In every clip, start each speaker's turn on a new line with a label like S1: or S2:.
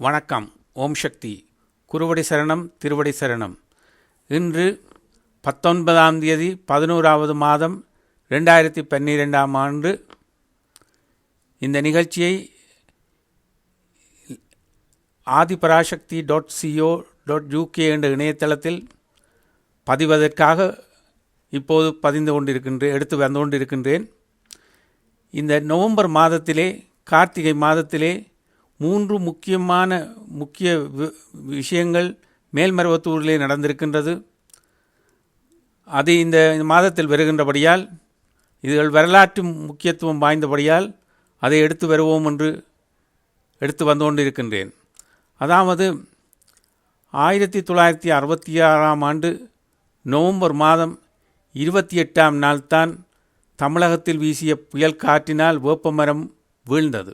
S1: வணக்கம். ஓம் சக்தி. குருவடி சரணம் திருவடி சரணம். இன்று பத்தொன்பதாம் தேதி பதினோராவது மாதம் ரெண்டாயிரத்தி பன்னிரெண்டாம் ஆண்டு இந்த நிகழ்ச்சியை Adiparasakthi dot co dot UK என்ற இணையதளத்தில் பதிவதற்காக இப்போது பதிந்து கொண்டிருக்கின்றேன் எடுத்து வந்து கொண்டிருக்கின்றேன். இந்த நவம்பர் மாதத்திலே கார்த்திகை மாதத்திலே மூன்று முக்கியமான முக்கிய வி- விஷயங்கள் மேல்மருவத்தூரிலே நடந்திருக்கின்றது. அது இந்த மாதத்தில் வருகின்றபடியால் இதுகள் வரலாற்று முக்கியத்துவம் வாய்ந்தபடியால் அதை எடுத்து வருவோம் என்று எடுத்து வந்து கொண்டிருக்கின்றேன் அதாவது ஆயிரத்தி தொள்ளாயிரத்தி அறுபத்தி ஆறாம் ஆண்டு நவம்பர் மாதம் இருபத்தி எட்டாம் நாள்தான் தமிழகத்தில் வீசிய புயல் காற்றினால் வேப்பமரம் வீழ்ந்தது.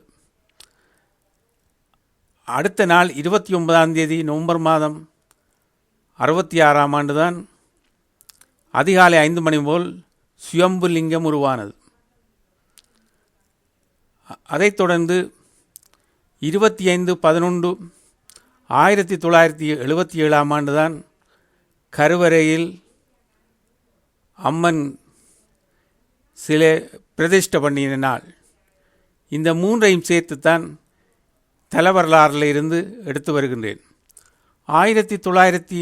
S1: அடுத்த நாள் இருபத்தி ஒன்பதாம் தேதி நவம்பர் மாதம் அறுபத்தி ஆறாம் ஆண்டுதான் அதிகாலை ஐந்து மணி போல் சுயம்பு லிங்கம் உருவானது. அதைத் தொடர்ந்து இருபத்தி ஐந்து பதினொன்று ஆயிரத்தி தொள்ளாயிரத்தி எழுபத்தி ஏழாம் ஆண்டுதான் கருவறையில் அம்மன் சிலை பிரதிஷ்டை பண்ணின நாள். இந்த மூன்றையும் சேர்த்துத்தான் தலவரலாறில் இருந்து எடுத்து வருகின்றேன். ஆயிரத்தி தொள்ளாயிரத்தி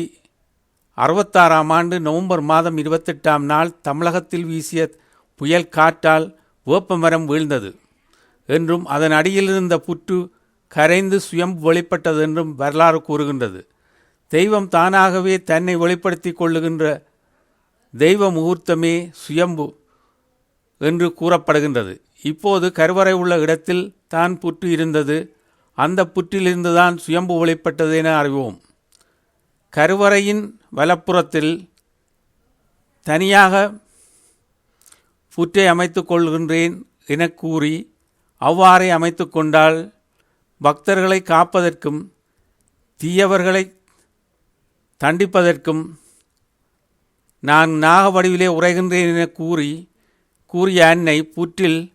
S1: அறுபத்தாறாம் ஆண்டு நவம்பர் மாதம் இருபத்தெட்டாம் நாள் தமிழகத்தில் வீசிய புயல் காற்றால் வேப்பமரம் வீழ்ந்தது என்றும் அதன் அடியில் இருந்த புற்று கரைந்து சுயம் வெளிப்பட்டது என்றும் வரலாறு கூறுகின்றது. தெய்வம் தானாகவே தன்னை வெளிப்படுத்தி கொள்ளுகின்ற தெய்வ முகூர்த்தமே சுயம்பு என்று கூறப்படுகின்றது. இப்போது கருவறை உள்ள இடத்தில் தான் புற்று இருந்தது. அந்த புற்றிலிருந்துதான் சுயம்பு வெளிப்பட்டது என அறிவோம். கருவறையின் வலப்புறத்தில் தனியாக புற்றை அமைத்து கொள்கின்றேன் என கூறி அவ்வாறே அமைத்து கொண்டால் பக்தர்களை காப்பதற்கும் தீயவர்களை தண்டிப்பதற்கும் நான் நாக வடிவிலே உரைகின்றேன் என கூறி கூறிய அன்னை புற்றில்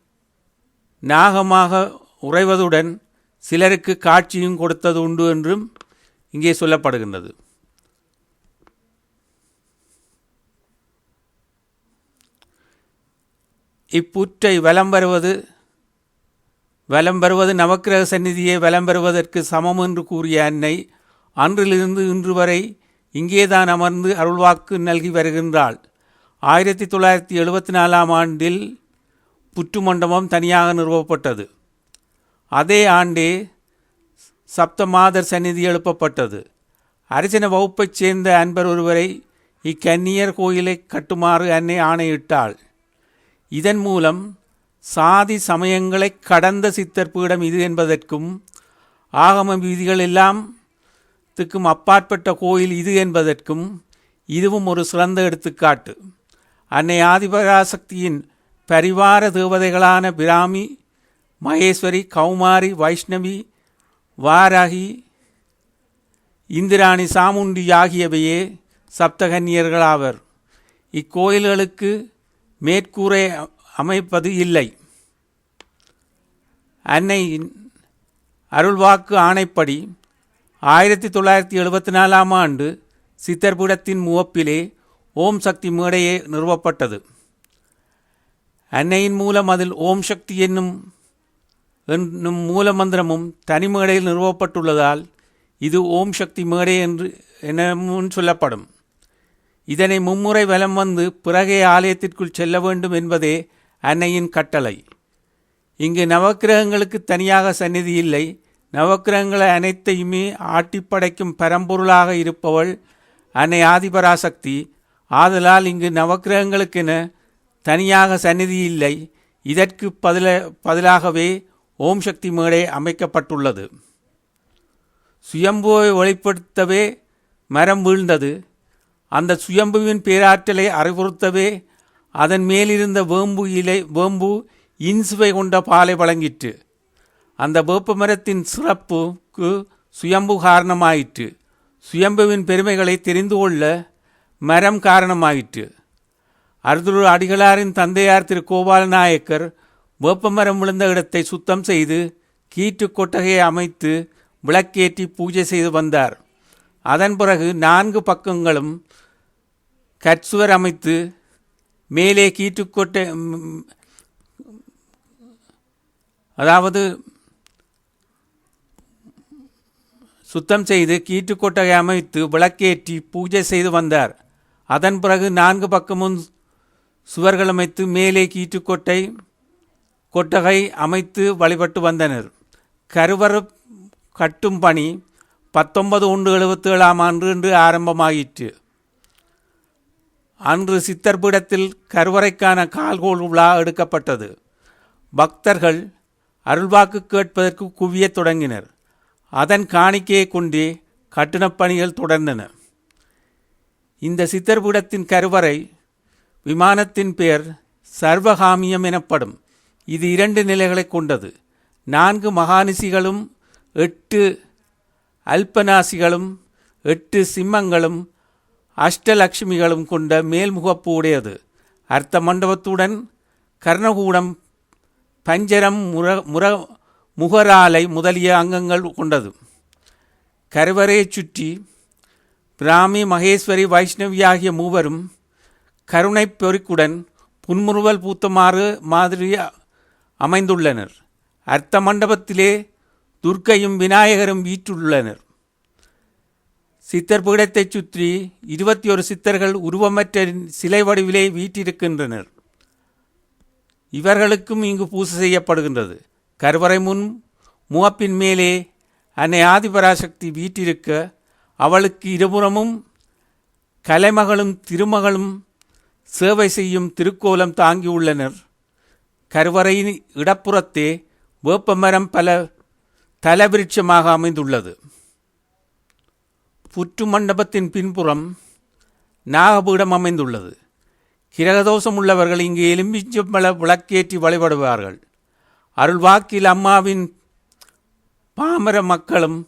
S1: நாகமாக உறைவதுடன் சிலருக்கு காட்சியும் கொடுத்தது உண்டு என்றும் இங்கே சொல்லப்படுகின்றது. இப்புற்றை வலம் வருவது வலம் வருவது நவக்கிரக சந்நிதியை வலம் பெறுவதற்கு சமம் என்று கூறிய அன்னை அன்றிலிருந்து இன்று வரை இங்கேதான் அமர்ந்து அருள்வாக்கு நல்கி வருகின்றாள். ஆயிரத்தி தொள்ளாயிரத்தி எழுபத்தி நாலாம் ஆண்டில் புற்று மண்டபம் தனியாக நிறுவப்பட்டது. அதே ஆண்டே சப்தமாதர் சந்நிதி எழுப்பப்பட்டது. அரிசன வகுப்பைச் சேர்ந்த அன்பர் ஒருவரை இக்கன்னியர் கோயிலை கட்டுமாறு அன்னை ஆணையிட்டாள். இதன் மூலம் சாதி சமயங்களை கடந்த சித்தர் பீடம் இது என்பதற்கும் ஆகம விதிகள் எல்லாம் த்துக்கும் அப்பாற்பட்ட கோயில் இது என்பதற்கும் இதுவும் ஒரு சிறந்த எடுத்துக்காட்டு. அன்னை ஆதிபராசக்தியின் பரிவார தேவதைகளான பிராமி மகேஸ்வரி கௌமாரி வைஷ்ணவி வாராகி இந்திராணி சாமுண்டி ஆகியவையே சப்தகன்னியர்களாவர். இக்கோயில்களுக்கு மேற்கூரை அமைப்பது இல்லை. அன்னையின் அருள்வாக்கு ஆணைப்படி ஆயிரத்தி தொள்ளாயிரத்தி எழுபத்தி நாலாம் ஆண்டு சித்தர்பீடத்தின் முகப்பிலே ஓம் சக்தி மேடையே நிறுவப்பட்டது. அன்னையின் மூலம் அதில் ஓம் சக்தி என்னும் என்னும் மூலமந்திரமும் தனி மேடையில் நிறுவப்பட்டுள்ளதால் இது ஓம் சக்தி மேடை என்று எனவும் சொல்லப்படும். இதனை மும்முறை வலம் வந்து பிறகே ஆலயத்திற்குள் செல்ல வேண்டும் என்பதே அன்னையின் கட்டளை. இங்கு நவக்கிரகங்களுக்கு தனியாக சந்நிதி இல்லை. நவக்கிரகங்களை அனைத்தையுமே ஆட்டிப்படைக்கும் பரம்பொருளாக இருப்பவள் அன்னை ஆதிபராசக்தி. ஆதலால் இங்கு நவக்கிரகங்களுக்கென தனியாக சந்நிதி இல்லை. இதற்கு பதில பதிலாகவே ஓம் சக்தி மேடை அமைக்கப்பட்டுள்ளது. சுயம்புவை வெளிப்படுத்தவே மரம் வீழ்ந்தது. அந்த சுயம்புவின் பேராற்றலை அறிவுறுத்தவே அதன் மேலிருந்த வேம்பு இலை வேம்பு இன்சுவை கொண்ட பாலை வழங்கிற்று. அந்த வேப்ப மரத்தின் சிறப்புக்கு சுயம்பு காரணமாயிற்று. சுயம்புவின் பெருமைகளை தெரிந்து கொள்ள மரம் காரணமாயிற்று. அருதுரு அடிகளாரின் தந்தையார் திரு கோபால நாயக்கர் வேப்பமரம் விழுந்த இடத்தை சுத்தம் செய்து கீற்று கொட்டகையை அமைத்து விளக்கேற்றி பூஜை செய்து வந்தார். அதன் பிறகு நான்கு பக்கங்களும் கற்சுவர் அமைத்து மேலே கீற்றுக்கொட்டை அதாவது சுத்தம் செய்து கீற்றுக்கொட்டகை அமைத்து விளக்கேற்றி பூஜை செய்து வந்தார். அதன் பிறகு நான்கு பக்கமும் சுவர்கள் அமைத்து மேலே கீற்றுக்கொட்டை கொட்டகை அமைத்து வழிபட்டு வந்தனர். கருவறு கட்டும் பணி பத்தொன்பது ஒன்று எழுபத்தி ஏழாம் ஆண்டு என்று ஆரம்பமாயிற்று. அன்று சித்தர் பீடத்தில் கருவறைக்கான கால்கோள் விழா எடுக்கப்பட்டது. பக்தர்கள் அருள்வாக்கு கேட்பதற்கு குவியத் தொடங்கினர். அதன் காணிக்கையை கொண்டே கட்டணப் பணிகள் தொடர்ந்தன. இந்த சித்தர்பீடத்தின் கருவறை விமானத்தின் பெயர் சர்வகாமியம் எனப்படும். இது இரண்டு நிலைகளை கொண்டது. நான்கு மகானிசிகளும் எட்டு அல்பநாசிகளும் எட்டு சிம்மங்களும் அஷ்டலக்ஷ்மிகளும் கொண்ட மேல்முகப்பு உடையது. அர்த்த மண்டபத்துடன் கர்ணகூடம் பஞ்சரம் முர முர முகராலை முதலிய அங்கங்கள் கொண்டது. கருவறையைச் சுற்றி பிராமி மகேஸ்வரி வைஷ்ணவி ஆகிய மூவரும் கருணைப் பெருக்குடன் புன்முறுவல் பூத்தமாறு மாதிரி அமைந்துள்ளனர். அர்த்த மண்டபத்திலே துர்க்கையும் விநாயகரும் வீற்றுள்ளனர் சித்தர் பீடத்தைச் சுற்றி இருபத்தி ஒரு சித்தர்கள் உருவமற்ற சிலை வடிவிலே வீற்றிருக்கின்றனர். இவர்களுக்கும் இங்கு பூசை செய்யப்படுகின்றது. கருவறை முன் முகப்பின் மேலே அன்னை ஆதிபராசக்தி வீற்றிருக்க அவளுக்கு இருபுறமும் கலைமகளும் திருமகளும் சேவை செய்யும் திருக்கோலம் தாங்கியுள்ளனர். கருவறையின் இடப்புறத்தே வேப்பமரம் பல தலவிருட்சமாக அமைந்துள்ளது. புற்று மண்டபத்தின் பின்புறம் நாகபீடம் அமைந்துள்ளது. கிரகதோஷம் உள்ளவர்கள் இங்கு எலும்பிச்சம்பள விளக்கேற்றி வழிபடுவார்கள். அருள்வாக்கில் அம்மாவின் பாமர மக்களும்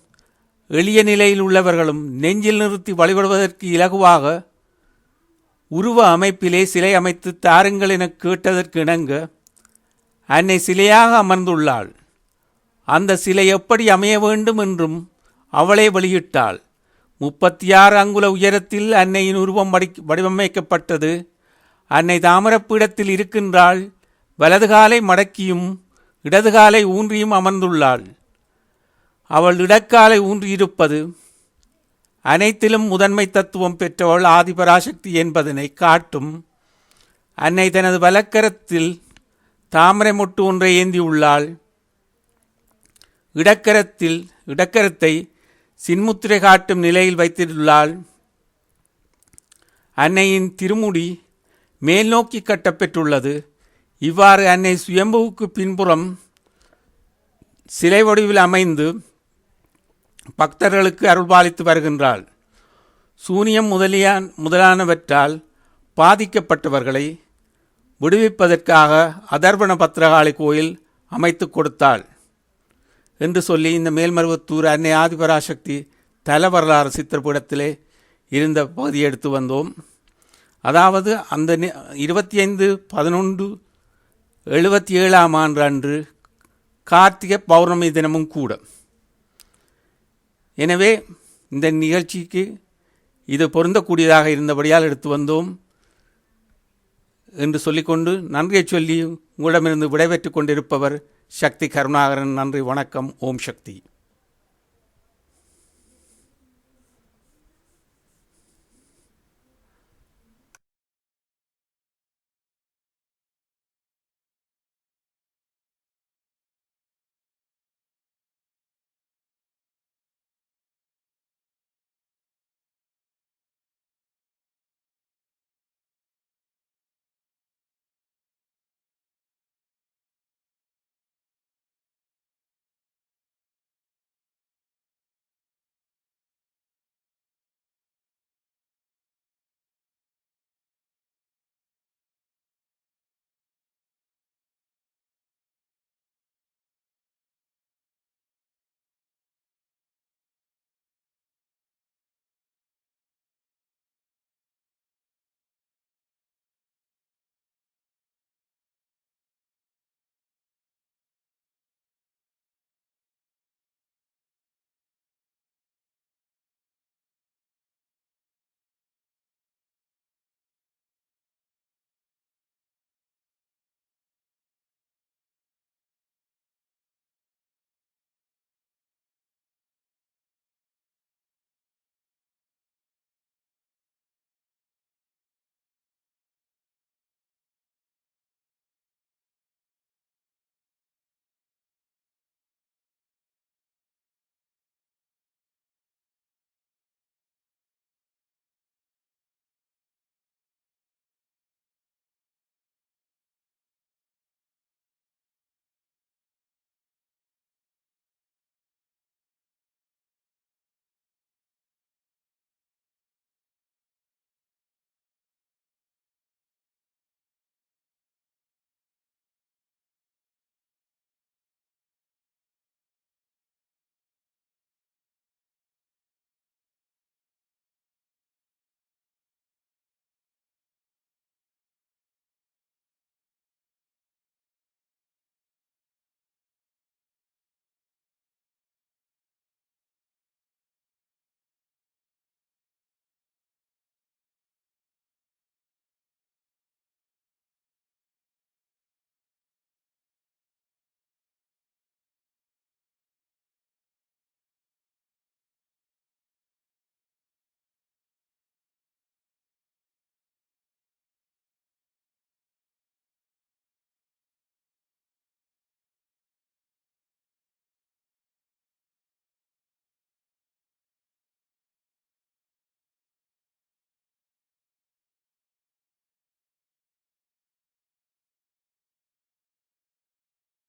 S1: எளிய நிலையில் உள்ளவர்களும் நெஞ்சில் நிறுத்தி வழிபடுவதற்கு இலகுவாக உருவ அமைப்பிலே சிலை அமைத்து தாருங்கள் என கேட்டதற்கு இணங்க அன்னை சிலையாக அமர்ந்துள்ளாள். அந்த சிலை எப்படி அமைய வேண்டும் என்றும் அவளே வெளியிட்டாள். முப்பத்தி ஆறு அங்குல உயரத்தில் அன்னையின் உருவம் வடி வடிவமைக்கப்பட்டது. அன்னை தாமரப்பீடத்தில் இருக்கின்றாள். வலது காலை மடக்கியும் இடது காலை ஊன்றியும் அமர்ந்துள்ளாள். அவள் இடக்காலை ஊன்றியிருப்பது அனைத்திலும் முதன்மை தத்துவம் பெற்றவள் ஆதிபராசக்தி என்பதனை காட்டும். அன்னை தனது வலக்கரத்தில் தாமரை மொட்டு ஒன்றை ஏந்தியுள்ளாள் இடக்கரத்தில் இடக்கரத்தை சின்முத்திரை காட்டும் நிலையில் வைத்துள்ளாள் அன்னையின் திருமுடி மேல் நோக்கி கட்டப்பெற்றுள்ளது. இவ்வாறு அன்னை சுயம்புவுக்கு பின்புறம் சிலை வடிவில் அமைந்து பக்தர்களுக்கு அருள்பாலித்து வருகின்றாள். சூனியம் முதலியான் முதலானவற்றால் பாதிக்கப்பட்டவர்களை விடுவிப்பதற்காக அதர்வண பத்திரகாளி கோயில் அமைத்து கொடுத்தாள் என்று சொல்லி இந்த மேல்மருவத்தூர் அன்னை ஆதிபராசக்தி தல வரலாறு சித்திரப்பீடத்திலே இருந்த பகுதியை எடுத்து வந்தோம். அதாவது அந்த இருபத்தி ஐந்து பதினொன்று எழுபத்தி ஏழாம் ஆண்டு அன்று கார்த்திகை பௌர்ணமி தினமும் கூட. எனவே இந்த நிகழ்ச்சிக்கு இது பொருந்தக்கூடியதாக இருந்தபடியால் எடுத்து வந்தோம். என்று சொல்லிக்கொண்டு நன்றியை சொல்லி உங்களிடமிருந்து விடைபெற்று கொண்டிருப்பவர் சக்தி கருணாகரன். நன்றி வணக்கம் ஓம் சக்தி.